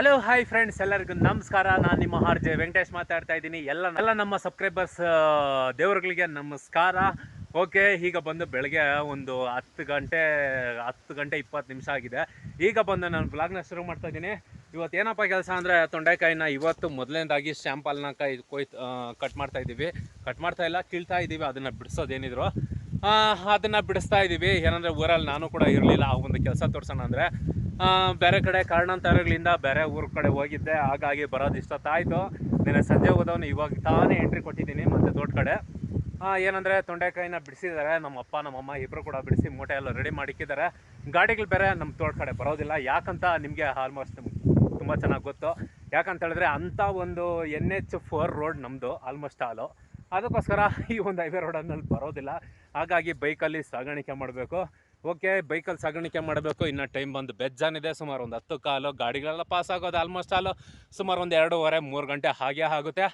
Hello hi friends ಎಲ್ಲರಿಗೂ ನಮಸ್ಕಾರ. ನಾನು ನಿಮ್ಮ ಆರ್ ಜೆ ವೆಂಕಟೇಶ್ ಮಾತಾಡ್ತಾ ಇದ್ದೀನಿ. ಎಲ್ಲ ಎಲ್ಲ ನಮ್ಮ ಸಬ್ಸ್ಕ್ರೈಬರ್ಸ್ ದೇವರುಗಳಿಗೆ ನಮಸ್ಕಾರ. ಓಕೆ ಈಗ ಬಂದು ಬೆಳಗ್ಗೆ ಒಂದು ಹತ್ತು ಗಂಟೆ ಹತ್ತು ಗಂಟೆ ಇಪ್ಪತ್ತು ನಿಮಿಷ ಆಗಿದೆ. ಈಗ ಬಂದು ನಾನು ಬ್ಲಾಗ್ನ ಶುರು ಮಾಡ್ತಾ ಇದ್ದೀನಿ. ಇವತ್ತು ಏನಪ್ಪ ಕೆಲಸ ಅಂದರೆ ತೊಂಡೆಕಾಯಿನ ಇವತ್ತು ಮೊದಲನೇದಾಗಿ ಶ್ಯಾಂಪಲ್ನ ಕೈ ಕೊಯ್ತು ಕಟ್ ಮಾಡ್ತಾ ಇದ್ದೀವಿ. ಕಟ್ ಮಾಡ್ತಾ ಇಲ್ಲ, ಕೀಳ್ತಾ ಇದ್ದೀವಿ. ಅದನ್ನು ಬಿಡಿಸೋದೇನಿದ್ರು. ಅದನ್ನು ಬಿಡಿಸ್ತಾ ಇದ್ದೀವಿ. ಏನಂದರೆ ಊರಲ್ಲಿ ನಾನು ಕೂಡ ಇರಲಿಲ್ಲ ಆ ಒಂದು ಕೆಲಸ ತೋರಿಸೋಣ ಅಂದರೆ. ಬೇರೆ ಕಡೆ ಕಾರಣಾಂತರಗಳಿಂದ ಬೇರೆ ಊರ ಕಡೆ ಹೋಗಿದ್ದೆ, ಹಾಗಾಗಿ ಬರೋದು ಇಷ್ಟೊತ್ತಾಯಿತು. ನೆನೆ ಸಂಜೆ ಹೋದವನು ಇವಾಗ ತಾನೇ ಎಂಟ್ರಿ ಕೊಟ್ಟಿದ್ದೀನಿ ಮತ್ತೆ ದೊಡ್ಡ ಕಡೆ. ಏನಂದರೆ ಏನಂದ್ರೆ ತೊಂಡೆಕಾಯಿನ ಬಿಡಿಸಿದ್ದಾರೆ, ನಮ್ಮ ಅಪ್ಪ ನಮ್ಮಮ್ಮ ಇಬ್ಬರು ಕೂಡ ಬಿಡಿಸಿ ಮೂಟೆ ಎಲ್ಲ ರೆಡಿ ಮಾಡಿಕ್ಕಿದ್ದಾರೆ. ಗಾಡಿಗಳು ಬೇರೆ ನಮ್ಮ ತೋಟ ಕಡೆ ಬರೋದಿಲ್ಲ, ಯಾಕಂತ ನಿಮಗೆ ಆಲ್ಮೋಸ್ಟ್ ತುಂಬ ಚೆನ್ನಾಗಿ ಗೊತ್ತು. ಯಾಕಂತ ಹೇಳಿದ್ರೆ ಅಂಥ ಒಂದು ಎನ್ ಎಚ್ ಫೋರ್ ರೋಡ್ ನಮ್ಮದು ಆಲ್ಮೋಸ್ಟ್ ಆಲು ಅದಕ್ಕೋಸ್ಕರ ಈ ಒಂದು ಹೈವೇ ರೋಡಲ್ಲಿ ಬರೋದಿಲ್ಲ. ಹಾಗಾಗಿ ಬೈಕಲ್ಲಿ ಸಾಗಾಣಿಕೆ ಮಾಡಬೇಕು. ಓಕೆ ಬೈಕಲ್ಲಿ ಸಾಗಾಣಿಕೆ ಮಾಡಬೇಕು. ಇನ್ನು ಟೈಮ್ ಬಂದು ಬೆಜ್ಜಾನಿದೆ ಸುಮಾರು ಒಂದು ಹತ್ತು ಕಾಲು ಗಾಡಿಗಳೆಲ್ಲ ಪಾಸ್ ಆಗೋದು ಆಲ್ಮೋಸ್ಟ್ ಆಲು ಸುಮಾರು ಒಂದು ಎರಡೂವರೆ, ಮೂರು ಗಂಟೆ ಹಾಗೆ ಆಗುತ್ತೆ.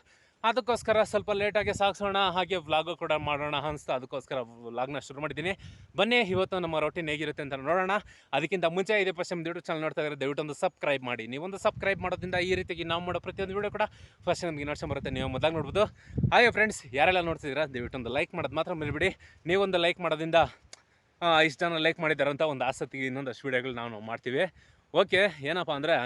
ಅದಕ್ಕೋಸ್ಕರ ಸ್ವಲ್ಪ ಲೇಟಾಗಿ ಸಾಗಿಸೋಣ. ಹಾಗೆ ವ್ಲಾಗು ಕೂಡ ಮಾಡೋಣ ಅನಿಸ್ತು. ಅದಕ್ಕೋಸ್ಕರ ವ್ಲಾಗ್ನ ಶುರು ಮಾಡಿದ್ದೀನಿ. ಬನ್ನಿ, ಇವತ್ತು ನಮ್ಮ ರೊಟೀನ್ ಹೇಗಿರುತ್ತೆ ಅಂತ ನೋಡೋಣ. ಅದಕ್ಕಿಂತ ಮುಂಚೆ ಇದೇ ಪಶ್ಚಿಮ ಯೂಟ್ಯೂಬ್ ಚಾನಲ್ ನೋಡ್ತಾ ಇದ್ದಾರೆ ದಯವಿಟ್ಟು ಒಂದು ಸಬ್ಸ್ಕ್ರೈಬ್ ಮಾಡಿ. ನೀವೊಂದು ಸಬ್ಸ್ಕ್ರೈಬ್ ಮಾಡೋದ್ರಿಂದ ಈ ರೀತಿಯಾಗಿ ನಾವು ಮಾಡೋ ಪ್ರತಿಯೊಂದು ವೀಡಿಯೋ ಕೂಡ ಫಸ್ಟ್ ನಮಗೆ ನೋಡ್ಸೋ ಬರುತ್ತೆ. ನೀವು ಮೊದಲಾಗಿ ನೋಡ್ಬೋದು. ಹಾಗೆ ಫ್ರೆಂಡ್ಸ್ ಯಾರೆಲ್ಲ ನೋಡ್ತಿದ್ದೀರಾ, ದಯವಿಟ್ಟು ಒಂದು ಲೈಕ್ ಮಾಡೋದು ಮಾತ್ರ ಮರಿಬಿಡಿ. ನೀವೊಂದು ಲೈಕ್ ಮಾಡೋದ್ರಿಂದ ಇಷ್ಟು ಜನ ಲೈಕ್ ಮಾಡಿದ್ದಾರೆ ಅಂತ ಒಂದು ಆಸಕ್ತಿಗೆ ಇನ್ನೊಂದಷ್ಟು ವೀಡಿಯೋಗಳು ನಾವು ಮಾಡ್ತೀವಿ. ಓಕೆ ಏನಪ್ಪ ಅಂದರೆ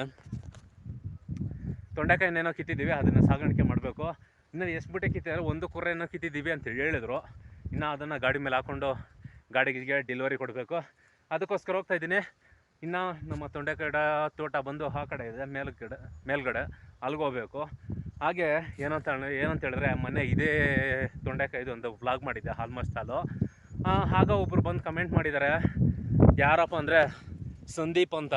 ತೊಂಡೆಕಾಯಿನೇನೋ ಕಿತ್ತಿದ್ದೀವಿ, ಅದನ್ನು ಸಾಗಾಣಿಕೆ ಮಾಡಬೇಕು. ಇನ್ನು ಎಷ್ಟು ಬಿಟ್ಟೆ ಕಿತ್ತಿದ್ರೆ ಒಂದು ಕುರೆನೋ ಕಿತ್ತಿದ್ದೀವಿ ಅಂತ ಹೇಳಿದ್ರು. ಇನ್ನು ಅದನ್ನು ಗಾಡಿ ಮೇಲೆ ಹಾಕ್ಕೊಂಡು ಗಾಡಿಗೆ ಡೆಲಿವರಿ ಕೊಡಬೇಕು. ಅದಕ್ಕೋಸ್ಕರ ಹೋಗ್ತಾ ಇದ್ದೀನಿ. ಇನ್ನು ನಮ್ಮ ತೊಂಡೆಕಾಯಿ ತೋಟ ಬಂದು ಆ ಕಡೆ ಇದೆ, ಮೇಲ್ಗಡೆ ಮೇಲ್ಗಡೆ. ಅಲ್ಲಿಗೆ ಹೋಗ್ಬೇಕು. ಹಾಗೆ ಏನಂತ ಏನಂತ ಹೇಳಿದ್ರೆ ಮೊನ್ನೆ ಇದೇ ತೊಂಡೆಕಾಯ್ದು ಒಂದು ವ್ಲಾಗ್ ಮಾಡಿದ್ದೆ ಆಲ್ಮೋಸ್ಟ್ ಅಲ್ಲೂ. ಆಗ ಒಬ್ಬರು ಬಂದು ಕಮೆಂಟ್ ಮಾಡಿದ್ದಾರೆ ಯಾರಪ್ಪ ಅಂದರೆ ಸಂದೀಪ್ ಅಂತ.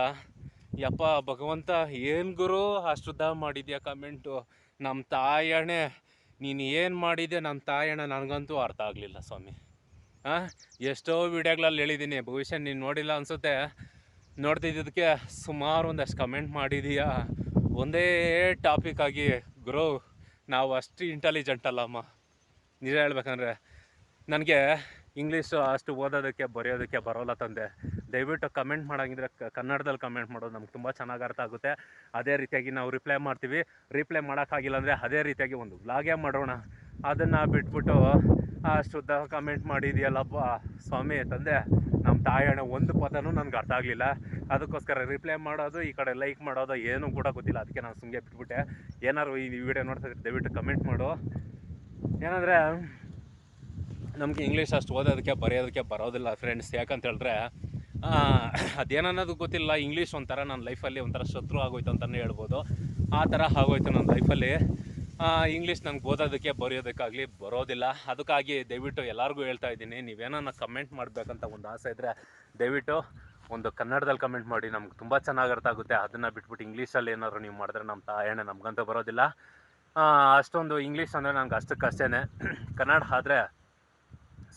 ಯಪ್ಪ, ಭಗವಂತ, ಏನು ಗುರು? ಅಶ್ರದ್ಧ ಮಾಡಿದ್ಯಾ ಕಮೆಂಟು ನಮ್ಮ ತಾಯಣೆ ನೀನು ಏನು ಮಾಡಿದ್ಯಾ? ನಮ್ಮ ತಾಯಣ್ಣ ನನಗಂತೂ ಅರ್ಥ ಆಗಲಿಲ್ಲ ಸ್ವಾಮಿ. ಹಾಂ ಎಷ್ಟೋ ವಿಡಿಯೋಗಳಲ್ಲಿ ಹೇಳಿದ್ದೀನಿ, ಭವಿಷ್ಯ ನೀನು ನೋಡಿಲ್ಲ ಅನಿಸುತ್ತೆ. ನೋಡ್ತಿದ್ದಕ್ಕೆ ಸುಮಾರು ಒಂದಷ್ಟು ಕಮೆಂಟ್ ಮಾಡಿದೀಯಾ? ಒಂದೇ ಟಾಪಿಕ್ ಆಗಿ, ಗುರು, ನಾವು ಅಷ್ಟು ಇಂಟೆಲಿಜೆಂಟ್ ಅಲ್ಲಮ್ಮ. ನಿಜ ಹೇಳ್ಬೇಕಂದ್ರೆ, ನನಗೆ ಇಂಗ್ಲೀಷು ಅಷ್ಟು ಓದೋದಕ್ಕೆ, ಬರೆಯೋದಕ್ಕೆ ಬರೋಲ್ಲ ತಂದೆ. ದಯವಿಟ್ಟು ಕಮೆಂಟ್ ಮಾಡೋಂಗಿದ್ರೆ ಕನ್ನಡದಲ್ಲಿ ಕಮೆಂಟ್ ಮಾಡೋದು ನಮ್ಗೆ ತುಂಬ ಚೆನ್ನಾಗಿ ಅರ್ಥ ಆಗುತ್ತೆ. ಅದೇ ರೀತಿಯಾಗಿ ನಾವು ರಿಪ್ಲೈ ಮಾಡ್ತೀವಿ. ರಿಪ್ಲೈ ಮಾಡೋಕ್ಕಾಗಿಲ್ಲ ಅಂದರೆ ಅದೇ ರೀತಿಯಾಗಿ ಒಂದು ವ್ಲಾಗೇ ಮಾಡೋಣ. ಅದನ್ನು ಬಿಟ್ಬಿಟ್ಟು ಶುದ್ಧ ಕಮೆಂಟ್ ಮಾಡಿದೆಯಲ್ಲಪ್ಪ ಸ್ವಾಮಿ, ತಂದೆ ನಮ್ಮ ತಾಯಣ್ಣ ಒಂದು ಪದನೂ ನನಗೆ ಅರ್ಥ ಆಗಲಿಲ್ಲ. ಅದಕ್ಕೋಸ್ಕರ ರಿಪ್ಲೈ ಮಾಡೋದು, ಈ ಕಡೆ ಲೈಕ್ ಮಾಡೋದು ಏನೂ ಕೂಡ ಗೊತ್ತಿಲ್ಲ. ಅದಕ್ಕೆ ನಾನು ಸುಮ್ಮನೆ ಬಿಟ್ಬಿಟ್ಟೆ. ಏನಾದ್ರು ಈ ವಿಡಿಯೋ ನೋಡ್ತಾ ದಯವಿಟ್ಟು ಕಮೆಂಟ್ ಮಾಡು. ಏನಂದರೆ ನಮಗೆ ಇಂಗ್ಲೀಷ್ ಅಷ್ಟು ಓದೋದಕ್ಕೆ, ಬರೆಯೋದಕ್ಕೆ ಬರೋದಿಲ್ಲ ಫ್ರೆಂಡ್ಸ್ ಯಾಕಂತ ಹೇಳಿದ್ರೆ ಅದೇನನ್ನೋದು ಗೊತ್ತಿಲ್ಲ. ಇಂಗ್ಲೀಷ್ ಒಂಥರ ನನ್ನ ಲೈಫಲ್ಲಿ ಒಂಥರ ಶತ್ರು ಆಗೋಯ್ತು ಅಂತಲೇ ಹೇಳ್ಬೋದು. ಆ ಥರ ಆಗೋಯ್ತು ನನ್ನ ಲೈಫಲ್ಲಿ ಇಂಗ್ಲೀಷ್ ನನಗೆ ಓದೋದಕ್ಕೆ, ಬರೆಯೋದಕ್ಕಾಗಲಿ ಬರೋದಿಲ್ಲ. ಅದಕ್ಕಾಗಿ ದಯವಿಟ್ಟು ಎಲ್ಲರಿಗೂ ಹೇಳ್ತಾ ಇದ್ದೀನಿ. ನೀವೇನನ್ನ ಕಮೆಂಟ್ ಮಾಡಬೇಕಂತ ಒಂದು ಆಸೆ ಇದ್ದರೆ ದಯವಿಟ್ಟು ಒಂದು ಕನ್ನಡದಲ್ಲಿ ಕಮೆಂಟ್ ಮಾಡಿ. ನಮ್ಗೆ ತುಂಬ ಚೆನ್ನಾಗಿ ಅರ್ಥ ಆಗುತ್ತೆ. ಅದನ್ನು ಬಿಟ್ಬಿಟ್ಟು ಇಂಗ್ಲೀಷಲ್ಲಿ ಏನಾದ್ರು ನೀವು ಮಾಡಿದ್ರೆ ನಮ್ಮ ತಾಯಣ್ಣ ನಮಗಂತೂ ಬರೋದಿಲ್ಲ. ಅಷ್ಟೊಂದು ಇಂಗ್ಲೀಷ್ ಅಂದರೆ ನಂಗೆ ಅಷ್ಟಕ್ಕಷ್ಟೇ ಕನ್ನಡ ಆದರೆ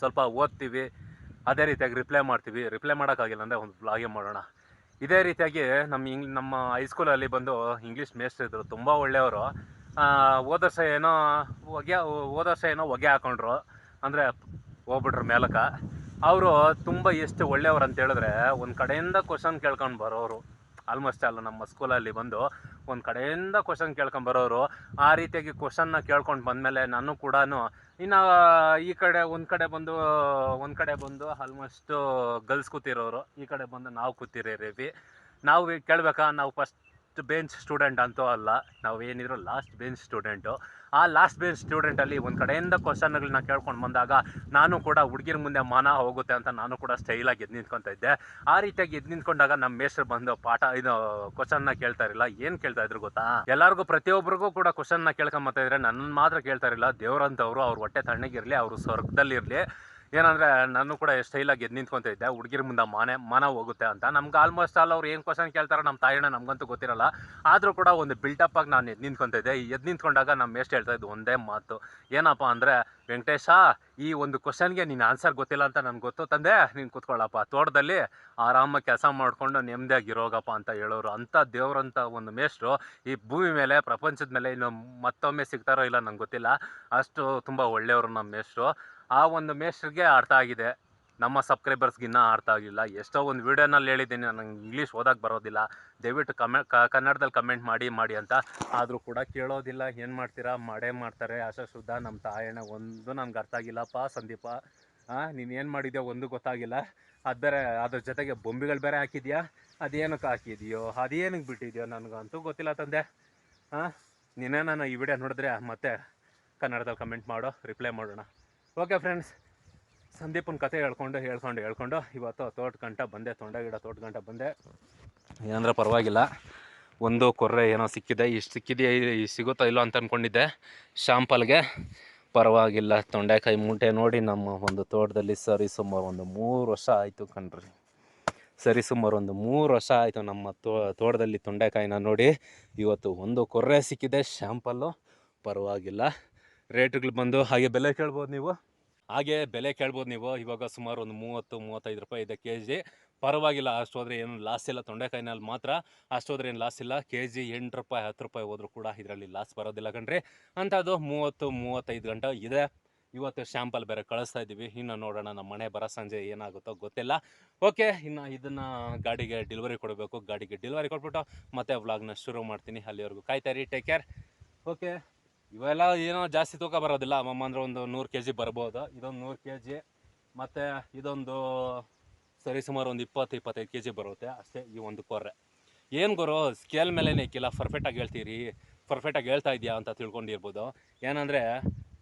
ಸ್ವಲ್ಪ ಓದ್ತೀವಿ, ಅದೇ ರೀತಿಯಾಗಿ ರಿಪ್ಲೈ ಮಾಡ್ತೀವಿ. ರಿಪ್ಲೈ ಮಾಡೋಕ್ಕಾಗಿಲ್ಲ ಅಂದರೆ ಒಂದು ಬ್ಲಾಗೇ ಮಾಡೋಣ. ಇದೇ ರೀತಿಯಾಗಿ ನಮ್ಮ ಇಂಗ್ ನಮ್ಮ ಹೈಸ್ಕೂಲಲ್ಲಿ ಬಂದು ಇಂಗ್ಲೀಷ್ ಮೇಸ್ಟ್ರು ಇದ್ದರು ತುಂಬ ಒಳ್ಳೆಯವರು. ವರ್ಷ ಏನೋ ಹೊಗೆ ವರ್ಷ ಏನೋ ಹೊಗೆ ಹಾಕೊಂಡ್ರು. ಅಂದರೆ ಹೋಗ್ಬಿಟ್ರು ಮೇಲಕ್ಕೆ. ಅವರು ತುಂಬ ಎಷ್ಟು ಒಳ್ಳೆಯವ್ರು ಅಂತ ಹೇಳಿದ್ರೆ ಒಂದು ಕಡೆಯಿಂದ ಕ್ವಶನ್ ಕೇಳ್ಕೊಂಡು ಬರೋರು. ಆಲ್ಮೋಸ್ಟ್ ಅಲ್ಲ, ನಮ್ಮ ಸ್ಕೂಲಲ್ಲಿ ಬಂದು ಒಂದು ಕಡೆಯಿಂದ ಕ್ವಶನ್ ಕೇಳ್ಕೊಂಡು ಬರೋರು. ಆ ರೀತಿಯಾಗಿ ಕ್ವಶನ್ನ ಕೇಳ್ಕೊಂಡು ಬಂದಮೇಲೆ ನಾನು ಕೂಡ ಇನ್ನು ಈ ಕಡೆ ಒಂದು ಕಡೆ ಬಂದು, ಒಂದು ಕಡೆ ಬಂದು ಆಲ್ಮೋಸ್ಟ್ ಗರ್ಲ್ಸ್ ಕೂತಿರೋರು. ಈ ಕಡೆ ಬಂದು ನಾವು ಕೂತಿರೋರಿ ನಾವು ಕೇಳಬೇಕಾ, ನಾವು ಫಸ್ಟ್ ಬೆಂಚ್ ಸ್ಟೂಡೆಂಟ್ ಅಂತೂ ಅಲ್ಲ ನಾವು ಏನಿದ್ರು ಲಾಸ್ಟ್ ಬೆಂಚ್ ಸ್ಟೂಡೆಂಟು ಆ ಲಾಸ್ಟ್ ಬೆಂಚ್ ಸ್ಟೂಡೆಂಟಲ್ಲಿ ಒಂದು ಕಡೆಯಿಂದ ಕ್ವಶನ್ಗಳನ್ನ ಕೇಳ್ಕೊಂಡು ಬಂದಾಗ ನಾನು ಕೂಡ ಹುಡುಗಿರ ಮುಂದೆ ಮಾನ ಹೋಗುತ್ತೆ ಅಂತ ನಾನು ಕೂಡ ಸ್ಟೈಲಾಗಿ ಎದ್ದು ನಿಂತ್ಕೊತಾ ಇದ್ದೆ. ಆ ರೀತಿಯಾಗಿ ಎದ್ದು ನಿಂತ್ಕೊಂಡಾಗ ನಮ್ಮ ಮೇಷ್ಟ್ರು ಬಂದು ಪಾಠ, ಇದು ಕ್ವಶನ್ನ ಕೇಳ್ತಾ ಇರಲಿಲ್ಲ. ಏನು ಕೇಳ್ತಾ ಇದ್ರು ಗೊತ್ತಾ? ಎಲ್ಲರಿಗೂ ಪ್ರತಿಯೊಬ್ಬರಿಗೂ ಕೂಡ ಕ್ವಶನ್ನ ಕೇಳ್ಕೊಂಬತ್ತಾ ಇದ್ರೆ ನನ್ನ ಮಾತ್ರ ಕೇಳ್ತಾ ಇರಲಿಲ್ಲ. ದೇವ್ರಂತವ್ರು ಅವ್ರ ಹೊಟ್ಟೆ ತಣ್ಣಗಿರಲಿ, ಅವರು ಸ್ವರ್ಗದಲ್ಲಿರಲಿ. ಏನಂದರೆ ನಾನು ಕೂಡ ಸ್ಟೈಲಾಗಿ ಎದ್ದು ನಿಂತ್ಕೊತ ಇದ್ದೆ. ಹುಡುಗಿರ ಮುಂದೆ ಮಾನೆ, ಮನ ಹೋಗುತ್ತೆ ಅಂತ. ನಮ್ಗೆ ಆಲ್ಮೋಸ್ಟ್ ಆಲ್ ಅವ್ರು ಏನು ಕ್ವಶನ್ ಕೇಳ್ತಾರೆ ನಮ್ಮ ತಾಯಿನ ನಮಗಂತೂ ಗೊತ್ತಿರಲ್ಲ. ಆದರೂ ಕೂಡ ಒಂದು ಬಿಲ್ಟಪ್ ಆಗಿ ನಾನು ಎದ್ದು ನಿಂತ್ಕೊತ ಇದ್ದೆ. ಎದ್ದು ನಿಂತ್ಕೊಂಡಾಗ ನಮ್ಮ ಎಷ್ಟು ಹೇಳ್ತಾ ಇದ್ದು ಒಂದೇ ಮಾತು. ಏನಪ್ಪ ಅಂದರೆ, ವೆಂಕಟೇಶ, ಈ ಒಂದು ಕ್ವಶನ್ಗೆ ನೀನು ಆನ್ಸರ್ ಗೊತ್ತಿಲ್ಲ ಅಂತ ನನಗೆ ಗೊತ್ತು. ತಂದೆ, ನೀನು ಕೂತ್ಕೊಳ್ಳಪ್ಪ ತೋಟದಲ್ಲಿ ಆರಾಮಾಗಿ ಕೆಲಸ ಮಾಡಿಕೊಂಡು ನೆಮ್ಮದಿಯಾಗಿ ಇರೋಗಪ್ಪ ಅಂತ ಹೇಳೋರು. ಅಂಥ ದೇವ್ರಂಥ ಒಂದು ಮೇಷ್ಟ್ರು ಈ ಭೂಮಿ ಮೇಲೆ, ಪ್ರಪಂಚದ ಮೇಲೆ ಇನ್ನು ಮತ್ತೊಮ್ಮೆ ಸಿಗ್ತಾರೋ ಇಲ್ಲ ನಂಗೆ ಗೊತ್ತಿಲ್ಲ. ಅಷ್ಟು ತುಂಬ ಒಳ್ಳೆಯವರು ನಮ್ಮ ಮೇಷ್ಟ್ರು. ಆ ಒಂದು ಮೇಸ್ಟ್ರಿಗೆ ಅರ್ಥ ಆಗಿದೆ. ನಮ್ಮ ಸಬ್ಸ್ಕ್ರೈಬರ್ಸ್ಗಿನ್ನ ಅರ್ಥ ಆಗಿಲ್ಲ. ಎಷ್ಟೋ ಒಂದು ವೀಡಿಯೋನಲ್ಲಿ ಹೇಳಿದ್ದೀನಿ. ನನಗೆ ಇಂಗ್ಲೀಷ್ ಓದಕ್ಕೆ ಬರೋದಿಲ್ಲ. ದಯವಿಟ್ಟು ಕಮೆ ಕನ್ನಡದಲ್ಲಿ ಕಮೆಂಟ್ ಮಾಡಿ ಮಾಡಿ ಅಂತ ಆದರೂ ಕೂಡ ಕೇಳೋದಿಲ್ಲ. ಏನು ಮಾಡ್ತೀರಾ? ಮಾಡೇ ಮಾಡ್ತಾರೆ. ಆಶಾ ಶುದ್ಧ ನಮ್ಮ ತಾಯಣ್ಣ ಒಂದು ನನಗೆ ಅರ್ಥ ಆಗಿಲ್ಲಪ್ಪ ಸಂದೀಪ. ಹಾಂ ನೀನು ಏನು ಮಾಡಿದ್ಯೋ ಒಂದು ಗೊತ್ತಾಗಿಲ್ಲ. ಅದು ಬೇರೆ, ಅದ್ರ ಜೊತೆಗೆ ಬೊಂಬೆಗಳು ಬೇರೆ ಹಾಕಿದ್ಯಾ? ಅದೇನಕ್ಕೆ ಹಾಕಿದ್ಯೋ? ಅದೇನಕ್ಕೆ ಬಿಟ್ಟಿದೆಯೋ ನನಗಂತೂ ಗೊತ್ತಿಲ್ಲ ತಂದೆ. ಹಾಂ ನೀನೇ ನಾನು ಈ ವಿಡಿಯೋ ನೋಡಿದ್ರೆ ಮತ್ತೆ ಕನ್ನಡದಲ್ಲಿ ಕಮೆಂಟ್ ಮಾಡೋ ರಿಪ್ಲೈ ಮಾಡೋಣ. ಓಕೆ ಫ್ರೆಂಡ್ಸ್ ಸಂದೀಪನ ಕತೆ ಹೇಳ್ಕೊಂಡು ಹೇಳ್ಕೊಂಡು ಹೇಳ್ಕೊಂಡು ಇವತ್ತು ತೋಟ ಗಂಟ ಬಂದೆ, ತೊಂಡ ಗಿಡ ತೋಟ ಗಂಟ ಬಂದೆ. ಏನಂದ್ರೆ ಪರವಾಗಿಲ್ಲ. ಒಂದು ಕೊರ್ರೆ ಏನೋ ಸಿಕ್ಕಿದೆ. ಇಷ್ಟು ಸಿಕ್ಕಿದೆಯಾ ಸಿಗುತ್ತಾ ಇಲ್ಲೋ ಅಂತ ಅಂದ್ಕೊಂಡಿದ್ದೆ ಶಾಂಪಲ್ಗೆ ಪರವಾಗಿಲ್ಲ. ತೊಂಡೆಕಾಯಿ ಮೂಟೆ ನೋಡಿ ನಮ್ಮ ಒಂದು ತೋಟದಲ್ಲಿ ಸರಿ ಸುಮಾರು ಒಂದು ಮೂರು ವರ್ಷ ಆಯಿತು ಕಣ್ರಿ. ಸರಿ ಸುಮಾರು ಒಂದು ಮೂರು ವರ್ಷ ಆಯಿತು ನಮ್ಮ ತೋ, ತೋಟದಲ್ಲಿ ತೊಂಡೆಕಾಯಿನ ನೋಡಿ. ಇವತ್ತು ಒಂದು ಕೊರ್ರೆ ಸಿಕ್ಕಿದೆ ಶಾಂಪಲ್ಲು ಪರವಾಗಿಲ್ಲ. ರೇಟ್ಗಳು ಬಂದು ಹಾಗೆ ಬೆಲೆ ಕೇಳ್ಬೋದು ನೀವು? ಹಾಗೆ ಬೆಲೆ ಕೇಳ್ಬೋದು ನೀವು. ಇವಾಗ ಸುಮಾರು ಒಂದು ಮೂವತ್ತು, ಮೂವತ್ತೈದು ರೂಪಾಯಿ ಇದೆ ಕೆ ಜಿ ಪರವಾಗಿಲ್ಲ, ಅಷ್ಟು ಹೋದರೆ ಏನು ಲಾಸ್ ಇಲ್ಲ. ತೊಂಡೆಕಾಯಿನಲ್ಲಿ ಮಾತ್ರ ಅಷ್ಟು ಹೋದ್ರೆ ಏನು ಲಾಸ್ ಇಲ್ಲ. ಕೆ ಜಿ ಎಂಟು ರೂಪಾಯಿ, ಹತ್ತು ರೂಪಾಯಿ ಹೋದರೂ ಕೂಡ ಇದರಲ್ಲಿ ಲಾಸ್ ಬರೋದಿಲ್ಲ ಕಣ್ರಿ. ಅಂಥದ್ದು ಮೂವತ್ತು, ಮೂವತ್ತೈದು ಗಂಟೆ ಇದೆ. ಇವತ್ತು ಶ್ಯಾಂಪಲ್ ಬೇರೆ ಕಳಿಸ್ತಾ ಇದ್ದೀವಿ. ಇನ್ನು ನೋಡೋಣ ನಮ್ಮ ಮನೆ ಬರೋ ಸಂಜೆ ಏನಾಗುತ್ತೋ ಗೊತ್ತಿಲ್ಲ. ಓಕೆ, ಇನ್ನು ಇದನ್ನು ಗಾಡಿಗೆ ಡೆಲಿವರಿ ಕೊಡಬೇಕು. ಗಾಡಿಗೆ ಡೆಲಿವರಿ ಕೊಟ್ಬಿಟ್ಟು ಮತ್ತೆ ವ್ಲಾಗ್ನ ಶುರು ಮಾಡ್ತೀನಿ. ಅಲ್ಲಿವರೆಗೂ ಕಾಯ್ತಾರಿ ಟೇಕ್ ಕೇರ್ ಓಕೆ. ಇವೆಲ್ಲ ಏನೋ ಜಾಸ್ತಿ ತೂಕ ಬರೋದಿಲ್ಲ. ಅಮ್ಮಮ್ಮ ಅಂದ್ರೆ ಒಂದು ನೂರು ಕೆ ಜಿ ಬರ್ಬೋದು. ಇದೊಂದು ನೂರು ಕೆ ಜಿ ಮತ್ತು ಇದೊಂದು ಸರಿ ಸುಮಾರು ಒಂದು ಇಪ್ಪತ್ತು, ಇಪ್ಪತ್ತೈದು ಕೆ ಜಿ ಬರುತ್ತೆ ಅಷ್ಟೇ ಈ ಒಂದು ಕೊರ್ರೆ. ಏನು ಗುರು ಸ್ಕೇಲ್ ಮೇಲೆ ಇಕ್ಕಿಲ್ಲ. ಪರ್ಫೆಕ್ಟಾಗಿ ಹೇಳ್ತೀರಿ. ಪರ್ಫೆಕ್ಟಾಗಿ ಹೇಳ್ತಾ ಇದೆಯಾ ಅಂತ ತಿಳ್ಕೊಂಡಿರ್ಬೋದು. ಏನಂದರೆ,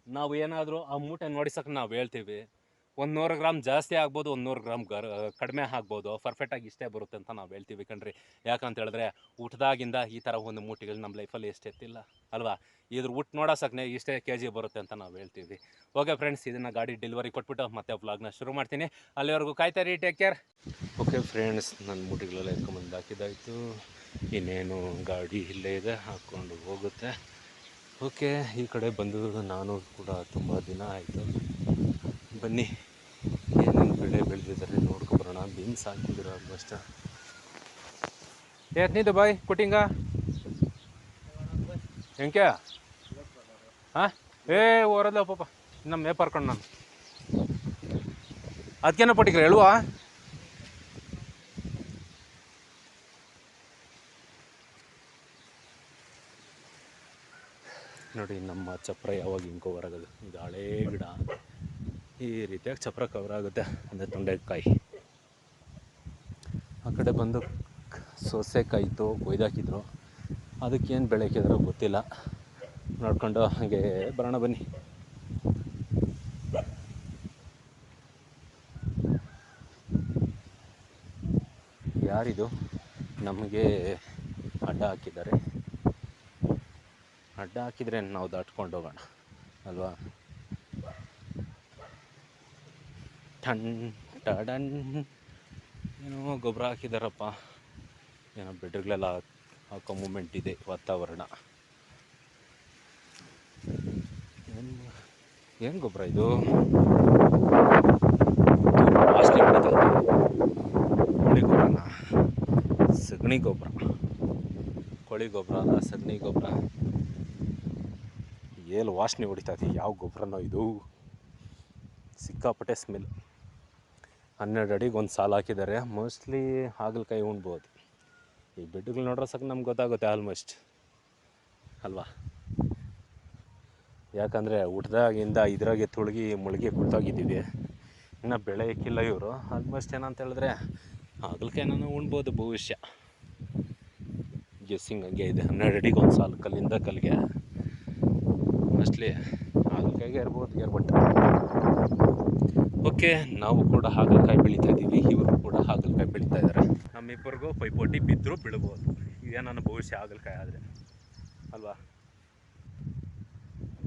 ನಾವು ಏನಾದರೂ ಆ ಮೂಟೆ ನೋಡಿಸೋಕೆ ನಾವು ಹೇಳ್ತೀವಿ. ಒಂದು ನೂರು ಗ್ರಾಮ್ ಜಾಸ್ತಿ ಆಗ್ಬೋದು ಒಂದು ನೂರು ಗ್ರಾಮ್ ಗರ್ ಕಡಿಮೆ ಆಗ್ಬೋದು. ಪರ್ಫೆಕ್ಟಾಗಿ ಇಷ್ಟೇ ಬರುತ್ತೆ ಅಂತ ನಾವು ಹೇಳ್ತೀವಿ ಕಣ್ರಿ. ಯಾಕಂತ ಹೇಳಿದ್ರೆ ಊಟದಾಗಿಂದ ಈ ಥರ ಒಂದು ಮೂಟಿಗಳು ನಮ್ಮ ಲೈಫಲ್ಲಿ ಎಷ್ಟು ಎತ್ತಿಲ್ಲ, ಅಲ್ವಾ? ಇದ್ರ ಊಟ ನೋಡೋಸಕ್ನೆ ಇಷ್ಟೇ ಕೆ ಜಿ ಬರುತ್ತೆ ಅಂತ ನಾವು ಹೇಳ್ತೀವಿ. ಓಕೆ ಫ್ರೆಂಡ್ಸ್ ಇದನ್ನು ಗಾಡಿ ಡೆಲಿವರಿ ಕೊಟ್ಬಿಟ್ಟು ಮತ್ತೆ ವ್ಲಾಗ್ನ ಶುರು ಮಾಡ್ತೀನಿ. ಅಲ್ಲಿವರೆಗೂ ಕಾಯ್ತಾರಿ ಟೇಕ್ ಕೇರ್ ಓಕೆ ಫ್ರೆಂಡ್ಸ್ ನನ್ನ ಮೂಟಿಗಳೆಲ್ಲ ಎತ್ಕೊಂಬಂದು ಹಾಕಿದ್ದಾಯಿತು. ಇನ್ನೇನು ಗಾಡಿ ಇಲ್ಲೇ ಇದೆ ಹಾಕ್ಕೊಂಡು ಹೋಗುತ್ತೆ. ಓಕೆ ಈ ಕಡೆ ಬಂದು ನಾನು ಕೂಡ ತುಂಬ ದಿನ ಆಯಿತು. ಬನ್ನಿ. ಏನೇನು ಬೆಳೆ ಬೆಳೆದಿದ್ದಾರೆ ನೋಡ್ಕೊಬರೋಣ ಬೀನ್ಸ್ ಹಾಕಿದ್ರು ಆಲ್ಮೋಸ್ಟ್ ನೀ ಬಾಯ್, ಕುಟಿಂಗ? ಹೆಂಗೆ? ಹಾಂ? ಏ ಓರಲ್ಲ ಪಾಪ. ನಮ್ಮ ಮೇಪಾರ್ಕೊಂಡು ನಾನು. ಅದಕ್ಕೇನೋ ಪಟ್ಟಿಗ್ರೆ ಹೇಳುವ ನೋಡಿ, ನಮ್ಮ ಚಪ್ರ ಯಾವಾಗ ಹಿಂಗೆ ಬರಗದು ಇದು ಹಳೇ ಗಿಡ. ಈ ರೀತಿಯಾಗಿ ಚಪ್ರ ಕವರ್ ಆಗುತ್ತೆ ಅಂದರೆ ತೊಂಡೆಕಾಯಿ. ಆ ಕಡೆ ಬಂದು ಸೋಸೆಕಾಯಿತು ಕೊಯ್ದಾಕಿದ್ರು. ಅದಕ್ಕೇನು ಬೆಳೆಕಿದ್ರೋ ಗೊತ್ತಿಲ್ಲ. ನೋಡ್ಕೊಂಡು ಹಾಗೆ ಬರೋಣ ಬನ್ನಿ. ಯಾರಿದು? ನಮಗೆ ಅಡ್ಡ ಹಾಕಿದ್ದಾರೆ. ಅಡ್ಡ ಹಾಕಿದ್ರೆ ನಾವು ದಾಟ್ಕೊಂಡು ಹೋಗೋಣ, ಅಲ್ವಾ? ಟನ್ ಟಡನ್ ಏನೋ ಗೊಬ್ಬರ ಹಾಕಿದಾರಪ್ಪ. ಏನೋ ಬೆಡ್ಗಳೆಲ್ಲ ಹಾಕೋ ಮೂಮೆಂಟ್ ಇದೆ, ವಾತಾವರಣ. ಏನು ಏನು ಗೊಬ್ಬರ ಇದು. ಕೋಳಿ ಗೊಬ್ಬರನ. ಸಗಣಿ ಗೊಬ್ಬರ. ಕೋಳಿ ಗೊಬ್ಬರ ಅಲ್ಲ ಸಗಣಿ ಗೊಬ್ಬರ. ಏನು ವಾಸನೆ ಹೊಡಿತಾ ಇದೆ, ಯಾವ ಗೊಬ್ಬರನೋ ಇದು. ಸಿಕ್ಕಾಪಟ್ಟೆ ಸ್ಮೆಲ್ ಹನ್ನೆರಡು ಅಡಿಗೆ ಒಂದು ಸಾಲು ಹಾಕಿದ್ದಾರೆ ಮೋಸ್ಟ್ಲಿ ಹಾಗಲಕಾಯಿ ಉಣ್ಬೋದು. ಈ ಬೆಡ್ಗಳು ನೋಡ್ರೆ ಸಾಕು ನಮ್ಗೆ ಗೊತ್ತಾಗುತ್ತೆ ಆಲ್ಮೋಸ್ಟ್ ಅಲ್ವಾ? ಯಾಕಂದರೆ ಊಟದಾಗಿಂದ ಇದ್ರಾಗೆ ತುಳುಗಿ, ಮುಳುಗಿ ಕುಳಿತೋಗಿದ್ದೀವಿ ಇನ್ನು ಬೆಳೆ ಇಕ್ಕಿಲ್ಲ ಇವರು. ಆಲ್ಮೋಸ್ಟ್ ಏನಂತ ಹೇಳಿದ್ರೆ ಹಾಗಲಕಾಯಿನ ಉಣ್ಬೋದು ಭವಿಷ್ಯ. ಗೆಸ್ಸಿಂಗ್ ಹಂಗೆ ಇದೆ. ಹನ್ನೆರಡು ಅಡಿಗೆ ಒಂದು ಸಾಲು ಕಲ್ಲಿಂದ ಕಲ್ಲಿಗೆ. ಮೋಸ್ಟ್ಲಿ ಹಾಗಲಕಾಯಿಗೆ ಇರ್ಬೋದು ಗೇರ್ಬಟ್ ಓಕೆ, ನಾವು ಕೂಡ ಹಾಗಲಕಾಯಿ ಬೆಳೀತಾ ಇದ್ದೀವಿ, ಇವರು ಕೂಡ ಹಾಗಲಕಾಯಿ ಬೆಳೀತಾ ಇದ್ದಾರೆ. ನಮ್ಮಿಬ್ಬರಿಗೂ ಪೈಪೋಟಿ ಬಿದ್ದರೂ ಬಿಡ್ಬೋದು ಇದೇ ನನ್ನ ಭವಿಷ್ಯ ಹಾಗಲಕಾಯಿ ಆದರೆ. ಅಲ್ವಾ?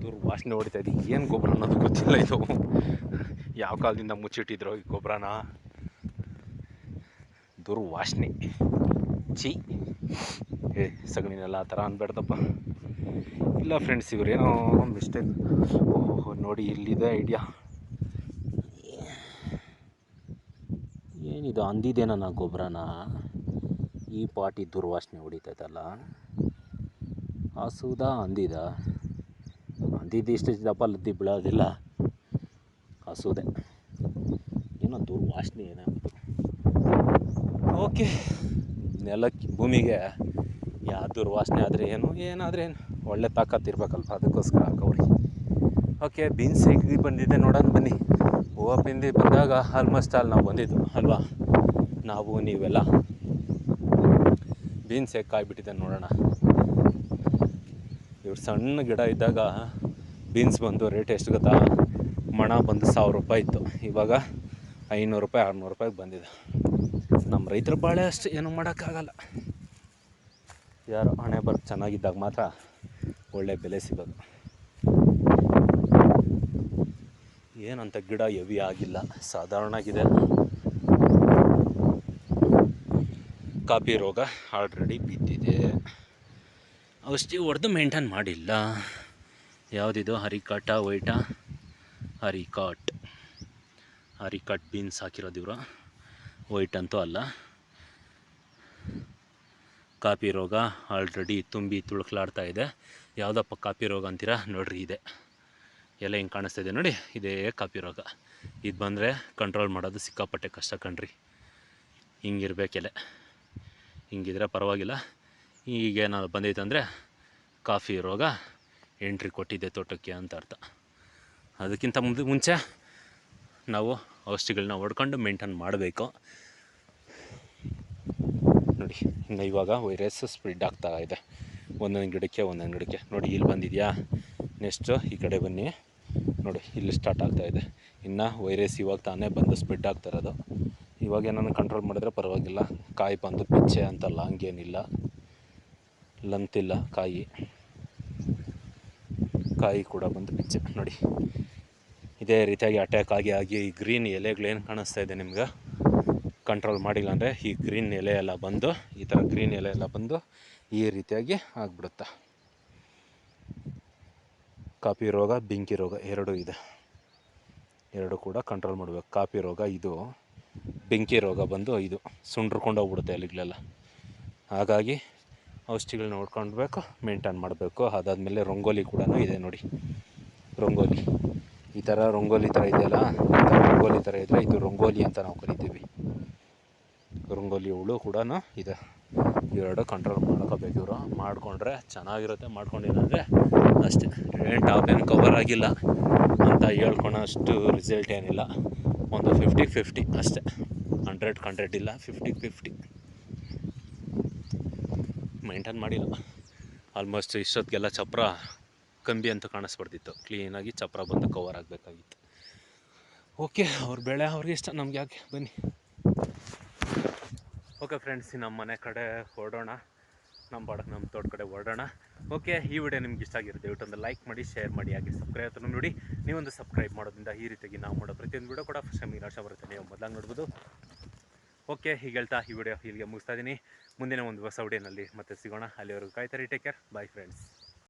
ದುರ್ವಾಸನೆ ಹೊಡಿತಾ ಇದೆ ಏನು ಗೊಬ್ಬರ ಅನ್ನೋದು ಗೊತ್ತಿಲ್ಲ ಇದು. ಯಾವ ಕಾಲದಿಂದ ಮುಚ್ಚಿಟ್ಟಿದ್ರು ಈ ಗೊಬ್ಬರನ? ದುರ್ವಾಸನೆ ಚಿ ಏ, ಸಗಣಿನೆಲ್ಲ ಆ ಥರ ಅನ್ಬೇಡ್ದಪ್ಪ. ಇಲ್ಲ ಫ್ರೆಂಡ್ಸ್ ಇವರೇನೋ ಮಿಸ್ಟೇಕ್ ಓಹೋ, ನೋಡಿ ಇಲ್ಲಿದೆ ಐಡಿಯಾ ಏನಿದು ಅಂದಿದ್ದೇನ ಗೊಬ್ಬರನ ಈ ಪಾಟಿ ದುರ್ವಾಸನೆ ಹೊಡಿತೈತಲ್ಲ. ಹಸುದ ಅಂದಿದ. ದಪ್ಪ ಲದ್ದಿ ಬೀಳೋದಿಲ್ಲ. ಹಸುದೆ. ಏನೋ ದುರ್ವಾಸನೆ ಏನೋ. ಓಕೆ. ನೆಲಕ್ಕೆ ಭೂಮಿಗೆ ಯಾವ ದುರ್ವಾಸನೆ ಆದರೆ ಏನು, ಏನಾದರೆ ಏನು. ಒಳ್ಳೆ ತಾಕತ್ತಿರ್ಬೇಕಲ್ವ ಅದಕ್ಕೋಸ್ಕರ ಹಾಕೋರಿ. ಓಕೆ, ಬೀನ್ಸ್ ಹೇಗೆ ಬಂದಿದೆ ನೋಡೋಣ, ಬನ್ನಿ. ಹೂವು ಪಿಂದಿ ಬಂದಾಗ ಆಲ್ಮೋಸ್ಟ್ ಅಲ್ಲಿ ನಾವು ಬಂದಿದ್ದು, ಅಲ್ವಾ? ನಾವು, ನೀವೆಲ್ಲ? ಬೀನ್ಸ್ ಹೇಗೆ ಕಾಯ್ಬಿಟ್ಟಿದೆ ನೋಡೋಣ. ಇವ್ರು ಸಣ್ಣ ಗಿಡ ಇದ್ದಾಗ ಬೀನ್ಸ್ ಬಂದು ರೇಟ್ ಎಷ್ಟು ಗೊತ್ತಾ? ಮಣ ಬಂದು ಸಾವಿರ ರೂಪಾಯಿ ಇತ್ತು. ಇವಾಗ ಐನೂರು ರೂಪಾಯಿ, ಆರುನೂರು ರೂಪಾಯಿಗೆ ಬಂದಿದೆ. ನಮ್ಮ ರೈತರ ಬಾಳೆ ಅಷ್ಟು ಏನೂ ಮಾಡೋಕ್ಕಾಗಲ್ಲ. ಯಾರು ಹಣೆ ಬರ್ ಚೆನ್ನಾಗಿದ್ದಾಗ ಮಾತ್ರ ಒಳ್ಳೆ ಬೆಲೆ ಸಿಗೋದು. ಏನಂತ ಗಿಡ ಹೆವಿ ಆಗಿಲ್ಲ. ಸಾಧಾರಣ ಆಗಿದೆ ಕಾಪಿ ರೋಗ ಆಲ್ರೆಡಿ ಬಿದ್ದಿದೆ. ಔಷಧಿ ಹೊಡೆದು ಮೇಂಟೈನ್ ಮಾಡಿಲ್ಲ. ಯಾವುದಿದು? ಹರಿಕಾಟ ವೈಟ ಹರಿಕಾಟ್. ಹರಿಕಾಟ್ ಬೀನ್ಸ್ ಹಾಕಿರೋದು ಇವರು. ವೈಟ್ ಅಂತೂ ಅಲ್ಲ. ಕಾಪಿ ರೋಗ ಆಲ್ರೆಡಿ ತುಂಬಿ ತುಳುಕ್ಲಾಡ್ತಾ ಇದೆ. ಯಾವುದಪ್ಪ ಕಾಪಿ ರೋಗ ಅಂತೀರಾ? ನೋಡ್ರಿ ಇದೆ. ಎಲ್ಲ ಹಿಂಗೆ ಕಾಣಿಸ್ತಾ ಇದೆ ನೋಡಿ, ಇದೇ ಕಾಪಿ ರೋಗ. ಇದು ಬಂದರೆ ಕಂಟ್ರೋಲ್ ಮಾಡೋದು ಸಿಕ್ಕಾಪಟ್ಟೆ ಕಷ್ಟ ಕಣ್ರಿ. ಹಿಂಗಿರ್ಬೇಕೆಲೆ ಹಿಂಗಿದ್ರೆ ಪರವಾಗಿಲ್ಲ. ಈಗೇನಾದ್ರು ಬಂದೈತೆ ಅಂದರೆ ಕಾಫಿ ರೋಗ ಎಂಟ್ರಿ ಕೊಟ್ಟಿದ್ದೆ ತೋಟಕ್ಕೆ ಅಂತ ಅರ್ಥ. ಅದಕ್ಕಿಂತ ಮುಂದೆ ಮುಂಚೆ ನಾವು ಔಷಧಿಗಳನ್ನ ಹೊಡ್ಕೊಂಡು ಮೇಂಟೈನ್ ಮಾಡಬೇಕು. ನೋಡಿ, ಇನ್ನು ಇವಾಗ ವೈರಸ್ ಸ್ಪ್ರೆಡ್ ಆಗ್ತಾ ಇದೆ. ಒಂದೊಂದು ಗಿಡಕ್ಕೆ ಒಂದೊಂದು ಗಿಡಕ್ಕೆ. ನೋಡಿ, ಇಲ್ಲಿ ಬಂದಿದೆಯಾ? ನೆಕ್ಸ್ಟು ಈ ಕಡೆ ಬನ್ನಿ. ನೋಡಿ, ಇಲ್ಲಿ ಸ್ಟಾರ್ಟ್ ಆಗ್ತಾ ಇದೆ. ಇನ್ನು ವೈರಸ್ ಇವಾಗ ತಾನೇ ಬಂದು ಸ್ಪ್ರೆಡ್ ಆಗ್ತಾ ಇರೋದು. ಇವಾಗ ಏನಾದ್ರು ಕಂಟ್ರೋಲ್ ಮಾಡಿದ್ರೆ ಪರವಾಗಿಲ್ಲ. ಕಾಯಿ ಬಂದು ಪಿಚ್ಚೆ ಅಂತಲ್ಲ, ಹಂಗೇನಿಲ್ಲ. ಲಂತಿಲ್ಲ ಕಾಯಿ. ಕಾಯಿ ಕೂಡ ಬಂದು ಪಿಚ್ಚೆ. ನೋಡಿ, ಇದೇ ರೀತಿಯಾಗಿ ಅಟ್ಯಾಕ್ ಆಗಿ ಆಗಿ ಈ ಗ್ರೀನ್ ಎಲೆಗಳೇನು ಕಾಣಿಸ್ತಾ ಇದೆ ನಿಮ್ಗೆ? ಕಂಟ್ರೋಲ್ ಮಾಡಿಲ್ಲ ಅಂದರೆ ಈ ಗ್ರೀನ್ ಎಲೆ ಎಲ್ಲ ಬಂದು, ಈ ಥರ ಗ್ರೀನ್ ಎಲೆ ಎಲ್ಲ ಬಂದು ಈ ರೀತಿಯಾಗಿ ಆಗ್ಬಿಡುತ್ತೆ. ಕಾಪಿ ರೋಗ, ಬೆಂಕಿ ರೋಗ ಎರಡೂ ಇದೆ. ಎರಡು ಕೂಡ ಕಂಟ್ರೋಲ್ ಮಾಡಬೇಕು. ಕಾಪಿ ರೋಗ ಇದು, ಬೆಂಕಿ ರೋಗ ಬಂದು ಇದು ಸುಂಡ್ರಕೊಂಡು ಹೋಗ್ಬಿಡುತ್ತೆ ಅಲ್ಲಿಗಳೆಲ್ಲ ಹಾಗಾಗಿ ಔಷಧಿಗಳು ನೋಡ್ಕೊಳ್ಬೇಕು ಮೇಂಟೈನ್ ಮಾಡಬೇಕು. ಅದಾದಮೇಲೆ ರಂಗೋಲಿ ಕೂಡ ಇದೆ ನೋಡಿ. ರಂಗೋಲಿ. ಈ ಥರ ರಂಗೋಲಿ ಥರ ಇದೆಯಲ್ಲ ರಂಗೋಲಿ ಥರ ಇದ್ದರೆ ಇದು ರಂಗೋಲಿ ಅಂತ ನಾವು ಕರಿತೀವಿ. ರಂಗೋಲಿ ಹುಳು ಕೂಡ ಇದೆ. ಇವೆರಡು ಕಂಟ್ರೋಲ್ ಮಾಡ್ಕೋಬೇಕು ಇವರು. ಮಾಡಿಕೊಂಡ್ರೆ ಚೆನ್ನಾಗಿರುತ್ತೆ, ಮಾಡ್ಕೊಂಡಿಲ್ಲ ಅಂದರೆ ಅಷ್ಟೇ. ಏನು ಟಾಪ್ ಏನು ಕವರ್ ಆಗಿಲ್ಲ ಅಂತ ಹೇಳ್ಕೊಳೋ ಅಷ್ಟು ರಿಸಲ್ಟ್ ಏನಿಲ್ಲ. ಒಂದು ಫಿಫ್ಟಿ ಫಿಫ್ಟಿ ಅಷ್ಟೇ. ಹಂಡ್ರೆಡ್ ಹಂಡ್ರೆಡ್ ಇಲ್ಲ ಫಿಫ್ಟಿ ಫಿಫ್ಟಿ ಮೈಂಟೈನ್ ಮಾಡಿಲ್ಲ. ಆಲ್ಮೋಸ್ಟ್ ಇಷ್ಟೊತ್ತಿಗೆಲ್ಲ ಚಪ್ರ ಕಂಬಿ ಅಂತ ಕಾಣಿಸ್ಬಿಡ್ತಿತ್ತು ಕ್ಲೀನಾಗಿ ಚಪ್ರ ಬಂದು ಕವರ್ ಆಗಬೇಕಾಗಿತ್ತು. ಓಕೆ ಅವ್ರ ಬೆಳೆ ಅವ್ರಿಗೆ ಇಷ್ಟ. ನಮ್ಗೆ ಯಾಕೆ? ಬನ್ನಿ. ಓಕೆ ಫ್ರೆಂಡ್ಸ್ ನಮ್ಮ ಮನೆ ಕಡೆ ಹೊರಡೋಣ. ನಮ್ಮ ಬಾಡಕ್ಕೆ ನಮ್ಮ ತೋಟ ಕಡೆ ಹೊರಡೋಣ. ಓಕೆ, ಈ ವಿಡಿಯೋ ನಿಮ್ಗೆ ಇಷ್ಟ ಆಗಿರುತ್ತೆ ದಯವಿಟ್ಟು ಲೈಕ್ ಮಾಡಿ, ಶೇರ್ ಮಾಡಿ, ಹಾಗೆ ಸಬ್ಸ್ಕ್ರೈಬ್ ಹತ್ರ ನೋಡಿ. ನೀವೊಂದು ಸಬ್ಸ್ಕ್ರೈಬ್ ಮಾಡೋದ್ರಿಂದ ಈ ರೀತಿಯಾಗಿ ನಾವು ಮಾಡೋ ಪ್ರತಿಯೊಂದು ವಿಡಿಯೋ ಕೂಡ ಫಸ್ಟ್ ಟೈಮ್ ಇರೋಶ ಬರುತ್ತೆ. ನೀವು ಮೊದಲಾಗಿ ನೋಡ್ಬೋದು. ಓಕೆ ಹೀಗೆ ಹೇಳ್ತಾ ಈ ವಿಡಿಯೋ ಇಲ್ಲಿಗೆ ಮುಗಿಸ್ತಾ ಇದ್ದೀನಿ. ಮುಂದಿನ ಒಂದು ಹೊಸ ವಿಡಿಯೋನಲ್ಲಿ ಮತ್ತೆ ಸಿಗೋಣ. ಅಲ್ಲಿವರೆಗೂ ಕಾಯ್ತಾರೆ ಟೇಕ್ ಕೇರ್ ಬಾಯ್ ಫ್ರೆಂಡ್ಸ್